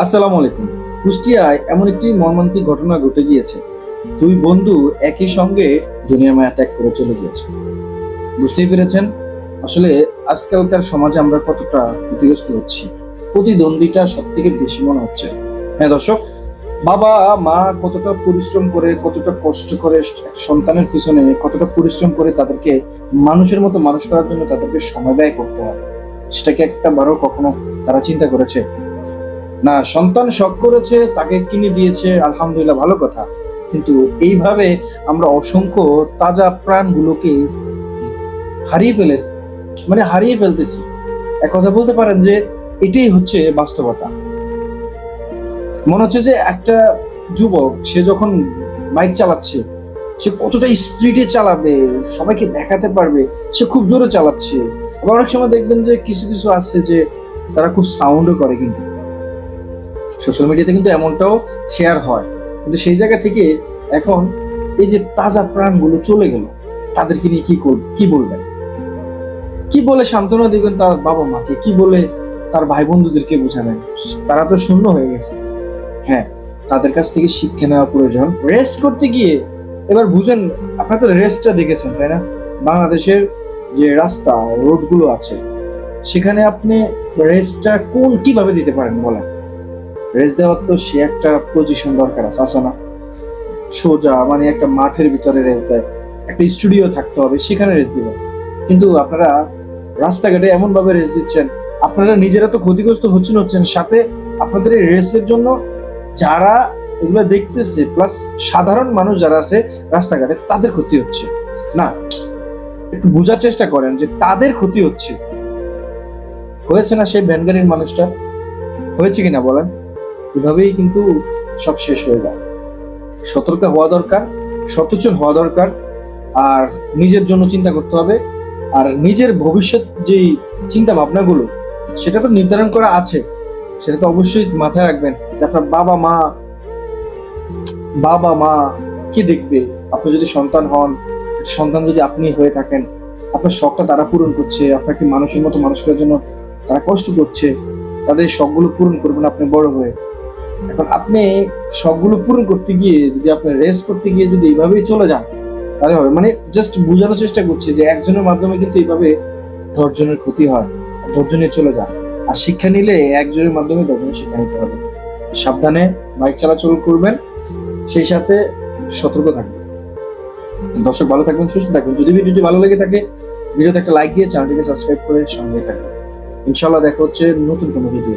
আসসালামু আলাইকুম। কুষ্টিয়ায় এমন একটি মর্মান্তিক ঘটনা ঘটে গিয়েছে। দুই বন্ধু একই সঙ্গে দুনিয়ার মায়া ত্যাগ করে চলে গিয়েছে। বুঝতেই পেরেছেন? আসলে আজকালকার সমাজে আমরা কতটা ক্ষতিগ্রস্ত হচ্ছি। প্রতিদ্বন্দ্বিতা সব থেকে বেশি মনে হচ্ছে। হ্যাঁ দর্শক, বাবা, মা কতটা পরিশ্রম করে, কতটা কষ্ট করে সন্তানের পিছনে কতটা পরিশ্রম করে তাদেরকে মানুষের মতো মানুষ করার জন্য তাদেরকে সময় ব্যয় করতে হয়, সেটাকে একটা বারো কখনো তারা চিন্তা করেছে? না, সন্তান শখ করেছে, তাকে কিনে দিয়েছে, আলহামদুলিল্লাহ ভালো কথা। কিন্তু এইভাবে আমরা অসংখ্য তাজা প্রাণগুলোকে হারিয়ে ফেলে মানে হারিয়ে ফেলতেছি। এক কথা বলতে পারেন যে, এটাই হচ্ছে বাস্তবতা। মনে হচ্ছে যে একটা যুবক, সে যখন বাইক চালাচ্ছে, সে কতটা স্পিডে চালাবে, সবাইকে দেখাতে পারবে, সে খুব জোরে চালাচ্ছে। আবার অনেক সময় দেখবেন যে কিছু কিছু আছে যে তারা খুব সাউন্ডও করে কিন্তু। সোশ্যাল মিডিয়াতে কিন্তু এমনটাও শেয়ার হয়। কিন্তু সেই জায়গা থেকে এখন এই যে তাজা প্রাণগুলো চলে গেল, তাদেরকে নিয়ে কি করব কি বলবেন? কি বলে সান্ত্বনা দিবেন তার বাবা মাকে? কি বলে তার ভাই বন্ধুদেরকে বোঝাবেন? তারা তো শূন্য হয়ে গেছে। হ্যাঁ তাদের কাছ থেকে শিক্ষা নেওয়া প্রয়োজন। রেস্ট করতে গিয়ে, এবার বুঝেন, আপনারা তো রেস্টটা দেখেছেন, তাই না? বাংলাদেশের যে রাস্তা রোডগুলো আছে, সেখানে আপনি রেস্টটা কোন, কীভাবে দিতে পারেন বলেন? রেস্ট দেওয়ার তো সে একটা পজিশন দরকার আছে আছে না? সোজা মানে একটা মাঠের ভিতরে রেস্ট দেয়, একটা স্টুডিও থাকতে হবে, সেখানে রেস্ট দিবেন কিন্তু আপনারা রাস্তাঘাটে এমন ভাবে রেস্ট দিচ্ছেন, আপনারা নিজেরা তো ক্ষতিগ্রস্ত হচ্ছেন হচ্ছেন, সাথে আপনাদের এই রেস্টের জন্য যারা এগুলো দেখতেছে প্লাস সাধারণ মানুষ যারা আছে রাস্তাঘাটে, তাদের ক্ষতি হচ্ছে। না, একটু বোঝার চেষ্টা করেন যে তাদের ক্ষতি হচ্ছে। হয়েছে না সেই ভ্যানগাড়ির মানুষটা? হয়েছে কিনা বলেন? এভাবেই কিন্তু সব শেষ হয়ে যায়। সতর্ক হওয়া দরকার, সচেতন হওয়া দরকার, আর নিজের জন্য চিন্তা করতে হবে। আর নিজের ভবিষ্যৎ যেই চিন্তা ভাবনাগুলো, সেটা তো নির্ধারণ করা আছে। সেটা তো অবশ্যই মাথায় রাখবেন যে আপনার বাবা মা বাবা মা কি দেখবে? আপনি যদি সন্তান হন সন্তান যদি আপনি হয়ে থাকেন, আপনার শখটা তারা পূরণ করছে, আপনাকে মানুষের মতো মানুষ করার জন্য তারা কষ্ট করছে, তাদের শখগুলো পূরণ করবেন আপনি বড় হয়ে। এখন আপনি শখগুলো পূরণ করতে গিয়ে, যদি আপনি রেস্ট করতে গিয়ে যদি এইভাবেই চলে যান, তাহলে হবে। মানে জাস্ট বোঝানোর চেষ্টা করছি যে একজনের মাধ্যমে কিন্তু এইভাবে দশজনের ক্ষতি হয় নিয়ে চলে যায়। আর শিক্ষা নিলে একজনের মাধ্যমে দশজনের শিক্ষা নিতে হবে। সাবধানে বাইক চলাচল করবেন, সেই সাথে সতর্ক থাকবেন। দর্শক, ভালো থাকবেন, সুস্থ থাকবেন। যদি ভিডিওটি ভালো লেগে থাকে, ভিডিওতে একটা লাইক দিয়ে চ্যানেলটিকে সাবস্ক্রাইব করে সঙ্গে থাকবেন। ইনশাল্লাহ দেখা হচ্ছে নতুন কোনো ভিডিও